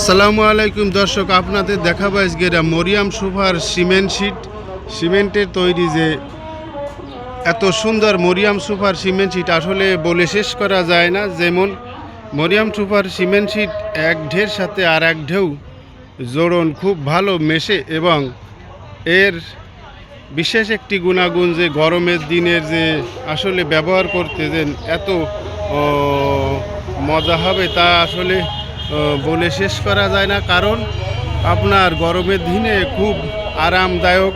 আসসালামু আলাইকুম দর্শক, আপনাদের দেখাবো আজকে এটা মরিয়াম সুপার সিমেন্ট শিট, সিমেন্টের তৈরি যে এত সুন্দর মরিয়াম সুপার সিমেন্ট শিট। আসলে বলে শেষ করা যায় না, যেমন মরিয়াম সুপার সিমেন্ট শিট এক ঢের সাথে আর এক ঢেউ জোড়ন খুব ভালো মেশে এবং এর বিশেষ একটি গুণাগুণ যে গরমের দিনের যে আসলে ব্যবহার করতে যে এত মজা হবে তা আসলে বলে শেষ করা যায় না। কারণ আপনার গরমের দিনে খুব আরামদায়ক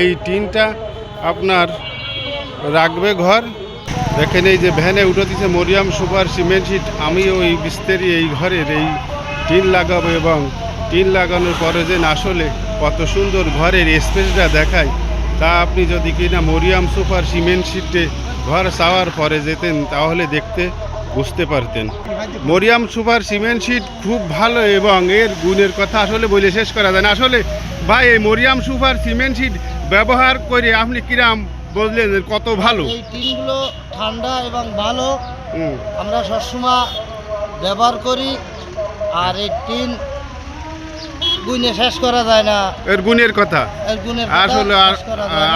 এই টিনটা আপনার রাখবে ঘর। দেখেন এই যে ভ্যানে উঠে দিচ্ছে মরিয়াম সুপার সিমেন্ট শিট আমি ওই বিস্তারি এই ঘরের এই টিন লাগাবো এবং টিন লাগানোর পরে যে আসলে কত সুন্দর ঘরের স্পেসটা দেখায়, তা আপনি যদি কিনা মরিয়াম সুপার সিমেন্ট শিটে ঘর চাওয়ার পরে যেতেন, তাহলে দেখতে বুঝতে পারতেন। মরিয়াম সুপার সিমেন্ট শিট খুব ভালো এবং এর গুণের কথা আসলে বলে শেষ করা যায় না। আসলে ভাই এই মরিয়াম সুপার সিমেন্ট শিট ব্যবহার করে আপনি কিরাম বললেন কত ভালো? এই টিনগুলো ঠান্ডা এবং ভালো। আমরা সবসময় ব্যবহার করি আর এই টিন গুইনে শেষ করা যায় না। এর গুণের কথা। এর গুণের আসলে।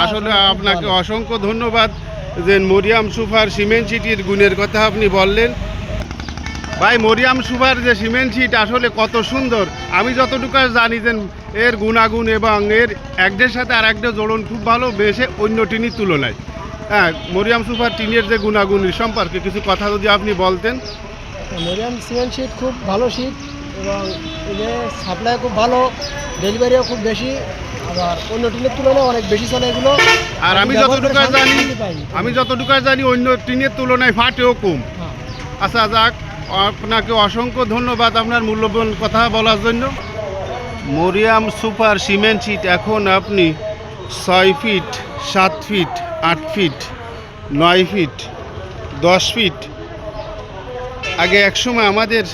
আসলে আপনাকে অসংখ্য ধন্যবাদ। যে মরিয়াম সুফার সিমেন্ট সিটির গুণের কথা আপনি বললেন। ভাই, মরিয়াম সুফার যে সিমেন্ট সিট আসলে কত সুন্দর। আমি যতটুকু জানি যে এর গুণাগুণ এবং এর একদের সাথে আর একটা জোড়ন খুব ভালো, বেশে অন্য টিনের তুলনায়। হ্যাঁ মরিয়াম সুফার টিনের যে গুণাগুণ সম্পর্কে কিছু কথা যদি আপনি বলতেন। মরিয়াম সিমেন্ট শিট খুব ভালো শিট এবং সাপ্লাই খুব ভালো ডেলিভারিও খুব বেশি। আবার অন্য টিনের তুলনায় অনেক বেশি চলে এগুলো আর আমি যতটুকু জানি। আমি যতটুকু জানি অন্য টিনের তুলনায় ফাটেও কম হ্যাঁ। আচ্ছা যাক আপনাকে অসংখ্য ধন্যবাদ আপনার মূল্যবান কথা বলার জন্য মরিয়াম সুপার সিমেন্ট শিট এখন আপনি ছয় ফিট সাত ফিট আট ফিট নয় ফিট দশ ফিট আগে একসময় আমাদের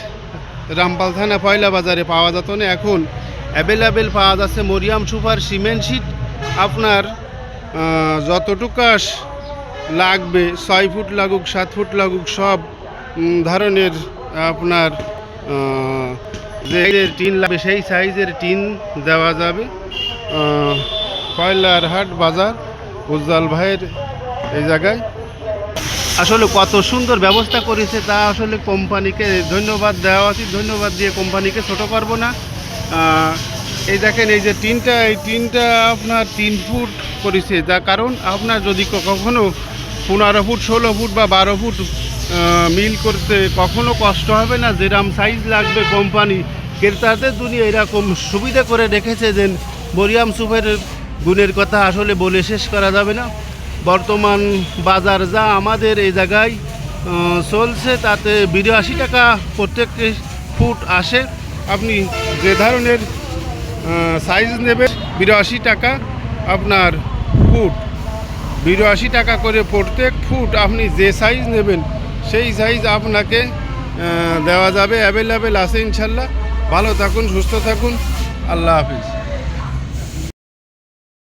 রামপাল থানা পয়লা বাজারে পাওয়া যেত না এখন অ্যাভেলেবেল পাওয়া যাচ্ছে মরিয়াম সুপার সিমেন্ট শিট। আপনার যতটুকাস লাগবে ছয় ফুট লাগুক সাত ফুট লাগুক সব ধরনের আপনার যে টিন লাগবে সেই সাইজের টিন দেওয়া যাবে। আহ, কয়লার হাট বাজার উজ্জ্বল ভাইয়ের এই জায়গায়। আসলে কত সুন্দর ব্যবস্থা করেছে তা আসলে কোম্পানিকে ধন্যবাদ দেওয়া উচিত। ধন্যবাদ দিয়ে কোম্পানিকে ছোট করব না। এই দেখেন, এই যে টিনটা এই টিনটা আপনার তিন ফুট করেছে। যার কারণ আপনার যদি ক- কখনো পনেরো ফুট, ষোলো ফুট বা বারো ফুট মিল করতে কখনো কষ্ট হবে না যেরকম সাইজ লাগবে কোম্পানি ক্রেতাদের দুনিয়া এরকম সুবিধা করে রেখেছে যে মরিয়াম সুপের গুণের কথা আসলে বলে শেষ করা যাবে না। বর্তমান বাজার যা আমাদের এই জায়গায় চলছে, তাতে বিরাশি টাকা প্রত্যেক ফুট আসে। আপনি যে ধরনের সাইজ নেবেন, বিরাশি টাকা আপনার ফুট। বিরাশি টাকা করে প্রত্যেক ফুট আপনি যে সাইজ নেবেন, সেই সাইজ আপনাকে দেওয়া যাবে অ্যাভেলেবেল আছে ইনশাল্লাহ। ভালো থাকুন, সুস্থ থাকুন। আল্লাহ হাফিজ।